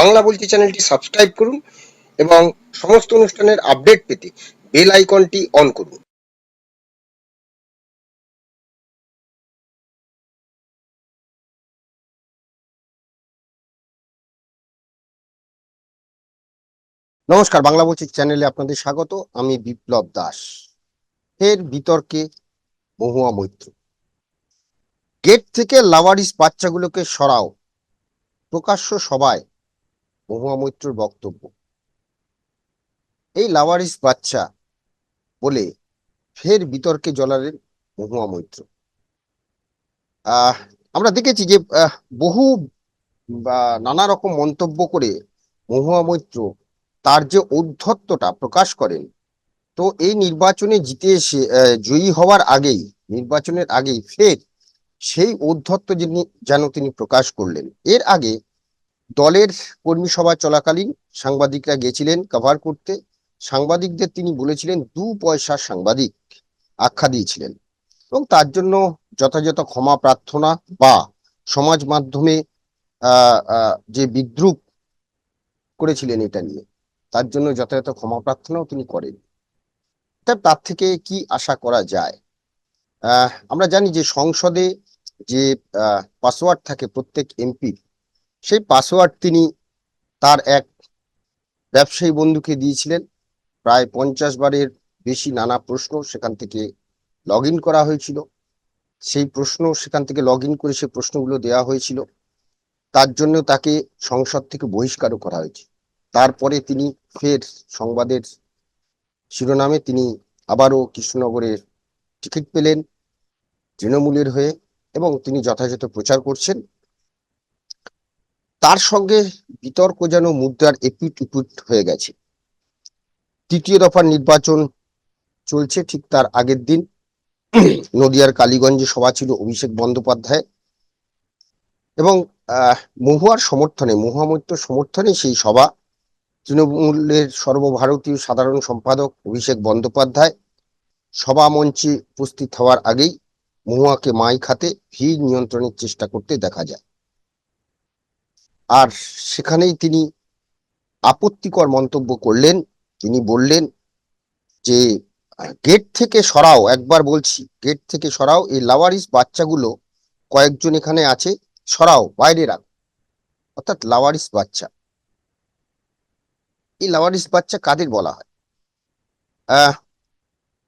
বাংলা বলছি চ্যানেলটি সাবস্ক্রাইব করুন এবং সমস্ত অনুষ্ঠানের আপডেট পেতে বেল আইকনটি অন করুন। নমস্কার, বাংলা বলছি চ্যানেলে আপনাদের স্বাগত। আমি বিপ্লব দাস, ফের বিতর্কে মহুয়া মৈত্র। গেট থেকে লাওয়ারিস বাচ্চাগুলোকে সরাও। প্রকাশ্য সভায় মহুয়া মৈত্রর বক্তব্য। এই লাওয়ারিস বাচ্চা বলে ফের বিতর্কে জড়ালেন মহুয়া মৈত্র আমরা দেখেছি যে বহু নানা রকম মন্তব্য করে মহুয়া মৈত্র তার যে ঔদ্ধত্যটা প্রকাশ করেন, তো এই নির্বাচনে জিতে এসে জয়ী হওয়ার আগেই, নির্বাচনের আগেই ফের সেই ঔদ্ধত্য যিনি, যেন তিনি প্রকাশ করলেন। এর আগে দলের কর্মী সভা চলাকালীন সাংবাদিকরা গেছিলেন কভার করতে। সাংবাদিকদের তিনি বলেছিলেন, দু পয়সা সাংবাদিক আখ্যা দিয়েছিলেন এবং তার জন্য যথাযথ ক্ষমা প্রার্থনা বা সমাজ মাধ্যমে যে বিদ্রুপ করেছিলেন এটা নিয়ে, তার জন্য যথাযথ ক্ষমা প্রার্থনাও তিনি করেন। তার থেকে কি আশা করা যায়? আমরা জানি যে সংসদে যে পাসওয়ার্ড থাকে প্রত্যেক এমপির সেই পাসওয়ার্ড তিনি তার এক ব্যবসায়ী বন্ধুকে দিয়েছিলেন। প্রায় পঞ্চাশ বারের বেশি নানা প্রশ্ন সেখান থেকে লগ করা হয়েছিল। সেই প্রশ্ন সেখান থেকে লগ করে সেই প্রশ্নগুলো দেওয়া হয়েছিল। তার জন্য তাকে সংসদ থেকে বহিষ্কারও করা হয়েছে। তারপরে তিনি ফের সংবাদের শিরোনামে তিনি আবারও কৃষ্ণনগরের টিকিট পেলেন তৃণমূলের হয়ে এবং তিনি যথাযথ প্রচার করছেন। তার সঙ্গে বিতর্ক যেন মুদ্রার এপিট উপিট হয়ে গেছে। তৃতীয় দফার নির্বাচন চলছে ঠিক তার আগের দিন। নদিয়ার কালীগঞ্জে সভা ছিল অভিষেক বন্দ্যোপাধ্যায়। এবং মহুয়ার সমর্থনে মহুয়া মৈত্র সমর্থনে সেই সভা তৃণমূলের সর্বভারতীয় সাধারণ সম্পাদক অভিষেক বন্দ্যোপাধ্যায় সভা মঞ্চে উপস্থিত হওয়ার আগেই মহুয়াকে মাইক হাতে ভিড় নিয়ন্ত্রণের চেষ্টা করতে দেখা যায়। আর সেখানেই তিনি আপত্তিকর মন্তব্য করলেন। তিনি বললেন যে, গেট থেকে সরাও, একবার বলছি, গেট থেকে সরাও, এই লাওয়ারিস বাচ্চাগুলো কয়েকজন এখানে আছে, সরাও, বাইরে রাখ। অর্থাৎ লাওয়ারিস বাচ্চা। এই লাওয়ারিস বাচ্চা কাদের বলা হয়?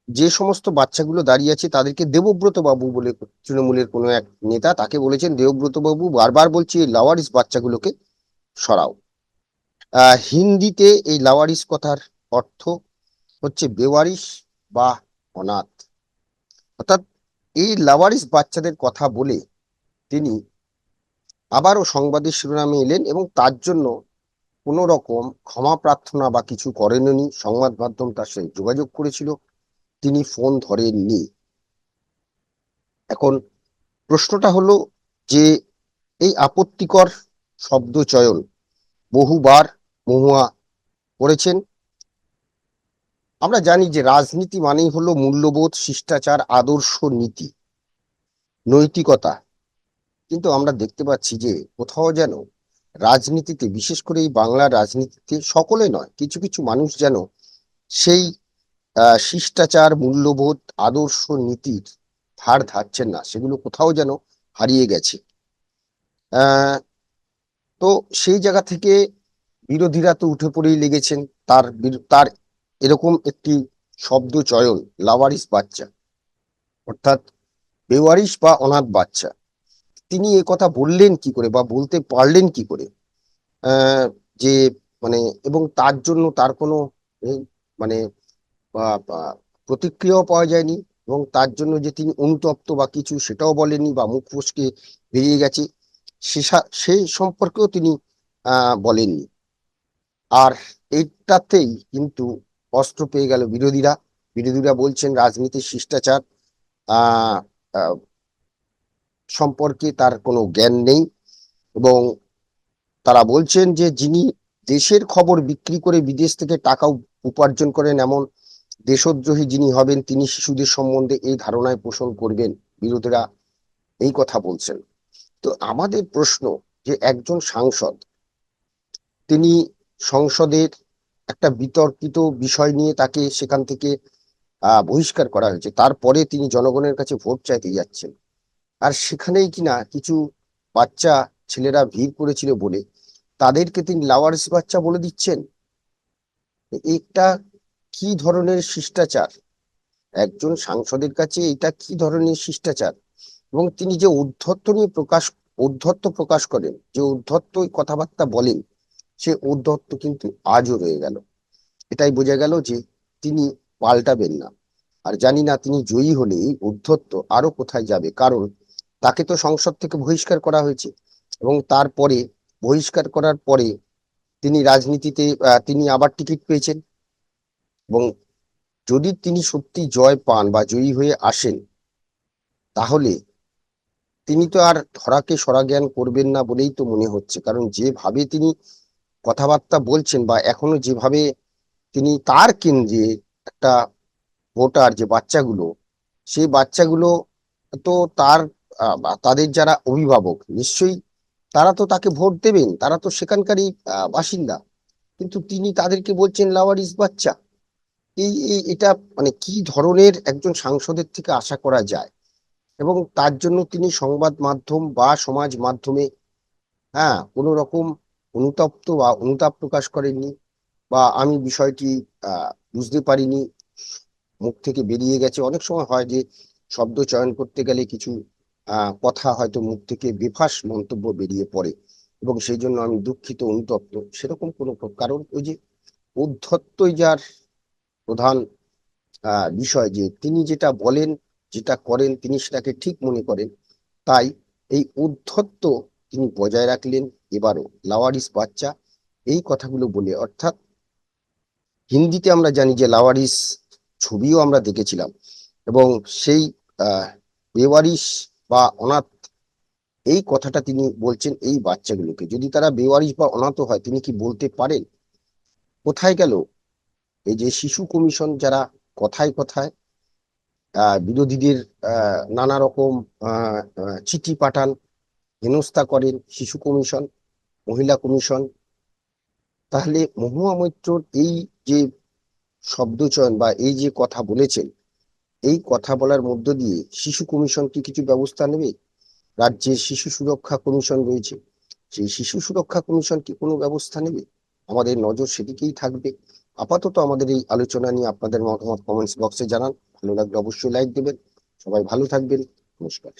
যে সমস্ত বাচ্চাগুলো দাঁড়িয়ে আছে তাদেরকে দেবব্রত বাবু বলে তৃণমূলের কোনো এক নেতা তাকে বলেছেন, দেবব্রত বাবু, বারবার বলছি এই লাওয়ারিস বাচ্চাগুলোকে সরাও। হিন্দিতে এই লাওয়ারিস কথার অর্থ হচ্ছে বেওয়ারিশ বা অনাথ। অর্থাৎ এই লাওয়ারিস বাচ্চাদের কথা বলে তিনি আবারও সংবাদের শিরোনামে এলেন এবং তার জন্য কোনো রকম ক্ষমা প্রার্থনা বা কিছু করেননি। সংবাদ মাধ্যম তার সাথে যোগাযোগ করেছিল। তিনি ফোন ধরেননি। এখন প্রশ্নটা হলো যে এই আপত্তিকর শব্দ চয়ন বহুবার মহুয়া করেছেন। আমরা জানি যে রাজনীতি মানেই হলো মূল্যবোধ, শিষ্টাচার, আদর্শ নীতি, নৈতিকতা। কিন্তু আমরা দেখতে পাচ্ছি যে কোথাও যেন রাজনীতিতে, বিশেষ করে এই বাংলার রাজনীতিতে সকলে নয়, কিছু কিছু মানুষ যেন সেই শিষ্টাচার, মূল্যবোধ, আদর্শ নীতির ধার ধারছেন না। সেগুলো কোথাও যেন হারিয়ে গেছে। তো সেই জায়গা থেকে বিরোধীরা তো উঠে পড়েই লেগেছেন। তার তার এরকম একটি শব্দ চয়ন, লাওয়ারিস বাচ্চা, অর্থাৎ বেওয়ারিশ বা অনাথ বাচ্চা। তিনি এ কথা বললেন কি করে বা বলতে পারলেন কি করে? যে মানে এবং তার জন্য তার কোনো মানে প্রতিক্রিয়াও পাওয়া যায়নি এবং তার জন্য যে তিনি অনুতপ্ত বা কিছু সেটাও বলেনি বা মুখ ফসকে বেরিয়ে গেছে সেই সম্পর্কেও তিনি বলেননি। আর এইটাতেই কিন্তু অস্ত্র পেয়ে গেল বিরোধীরা। বিরোধীরা বলছেন রাজনীতির শিষ্টাচার সম্পর্কে তার কোনো জ্ঞান নেই এবং তারা বলছেন যে যিনি দেশের খবর বিক্রি করে বিদেশ থেকে টাকা উপার্জন করেন এমন দেশদ্রোহী যিনি হবেন, তিনি শিশুদের সম্বন্ধে এই ধারণায় পোষণ করবেন, বিরোধীরা এই কথা বলছেন। তো আমাদের প্রশ্ন যে একজন সাংসদ, তিনি সংসদের একটা বিতর্কিত বিষয় নিয়ে তাকে সেখান থেকে বহিষ্কার করা হয়েছে। তারপরে তিনি জনগণের কাছে ভোট চাইতে যাচ্ছেন। আর সেখানেই কিনা কিছু বাচ্চা ছেলেরা ভিড় করেছিল বলে, তাদেরকে তিনি লাওয়ারিস বাচ্চা বলে দিচ্ছেন? এটা কি ধরনের শিষ্টাচার? একজন সাংসদের কাছে এটা কি ধরনের শিষ্টাচার? এবং তিনি যে উদ্ধত্ত নিয়ে প্রকাশ উদ্ধত্ত প্রকাশ করেন, যে উদ্ধত্ত কথাবার্তা বলেন, সে উদ্ধত্ত কিন্তু আজও রয়ে গেল। এটাই বোঝা গেল যে তিনি পাল্টাবেন না। আর জানি না তিনি জয়ী হলে এই উদ্ধত্ত আরও কোথায় যাবে, কারণ তাকে তো সংসদ থেকে বহিষ্কার করা হয়েছে। এবং তারপরে, বহিষ্কার করার পরে তিনি রাজনীতিতে তিনি আবার টিকিট পেয়েছেন। এবং যদি তিনি সত্যি জয় পান বা জয়ী হয়ে আসেন, তাহলে তিনি তো আর ধরাকে সরা জ্ঞান করবেন না বলেই তো মনে হচ্ছে। কারণ যেভাবে তিনি কথাবার্তা বলছেন বা এখনও যেভাবে তিনি তার কেন্দ্রে একটা ভোটার যে বাচ্চাগুলো সেই বাচ্চাগুলো তো তার তাদের যারা অভিভাবক, নিশ্চয়ই তারা তো তাকে ভোট দেবেন, তারা তো সেখানকারই বাসিন্দা। কিন্তু তিনি তাদেরকে বলছেন লাওয়ারিস বাচ্চা। এই এটা মানে কি ধরনের একজন সাংসদের থেকে আশা করা যায়? এবং তার জন্য তিনি সংবাদ মাধ্যম বা সমাজ মাধ্যমে হ্যাঁ কোনো রকম অনুতপ্ত বা অনুতাপ প্রকাশ করেননি বা আমি বিষয়টি বুঝতে পারিনি। মুখ থেকে বেরিয়ে গেছে। অনেক সময় হয় যে শব্দ চয়ন করতে গেলে কিছু কথা হয়তো মুখ থেকে বেফাস মন্তব্য বেরিয়ে পড়ে এবং সেই জন্য আমি দুঃখিত, অনুতপ্ত। সেরকম কোনো কারণ? ওই যে উদ্ধত্তই যার প্রধান বিষয় যে তিনি যেটা বলেন, যেটা করেন, তিনি সেটাকে ঠিক মনে করেন। তাই এই উদ্ধত্ত তিনি বজায় রাখলেন। এবারও লাওয়ারিস বাচ্চা, এই কথাগুলো বলে, অর্থাৎ হিন্দিতে আমরা জানি যে লাওয়ারিস ছবিও আমরা দেখেছিলাম এবং সেই আহ বেওয়ারিশ বা অনাথ, এই কথাটা তিনি বলছেন এই বাচ্চাগুলোকে। যদি তারা বেওয়ারিশ বা অনাথ হয়, তিনি কি বলতে পারেন? কোথায় গেল? এই যে শিশু কমিশন যারা কথায় কথায় বিরোধীদের নানা রকম চিঠি পাঠান, হেনস্থা করেন শিশু কমিশন, মহিলা কমিশন, তাহলে মহুয়া মৈত্রর এই যে শব্দচয়ন বা এই যে কথা বলেছেন, এই কথা বলার মধ্য দিয়ে শিশু কমিশন কি কিছু ব্যবস্থা নেবে? রাজ্যের শিশু সুরক্ষা কমিশন রয়েছে, সেই শিশু সুরক্ষা কমিশন কি কোনো ব্যবস্থা নেবে? আমাদের নজর সেদিকেই থাকবে। আপাতত আমাদের এই আলোচনা নিয়ে আপনাদের মতামত কমেন্টস বক্সে জানান। ভালো লাগলে অবশ্যই লাইক দেবেন। সবাই ভালো থাকবেন। নমস্কার।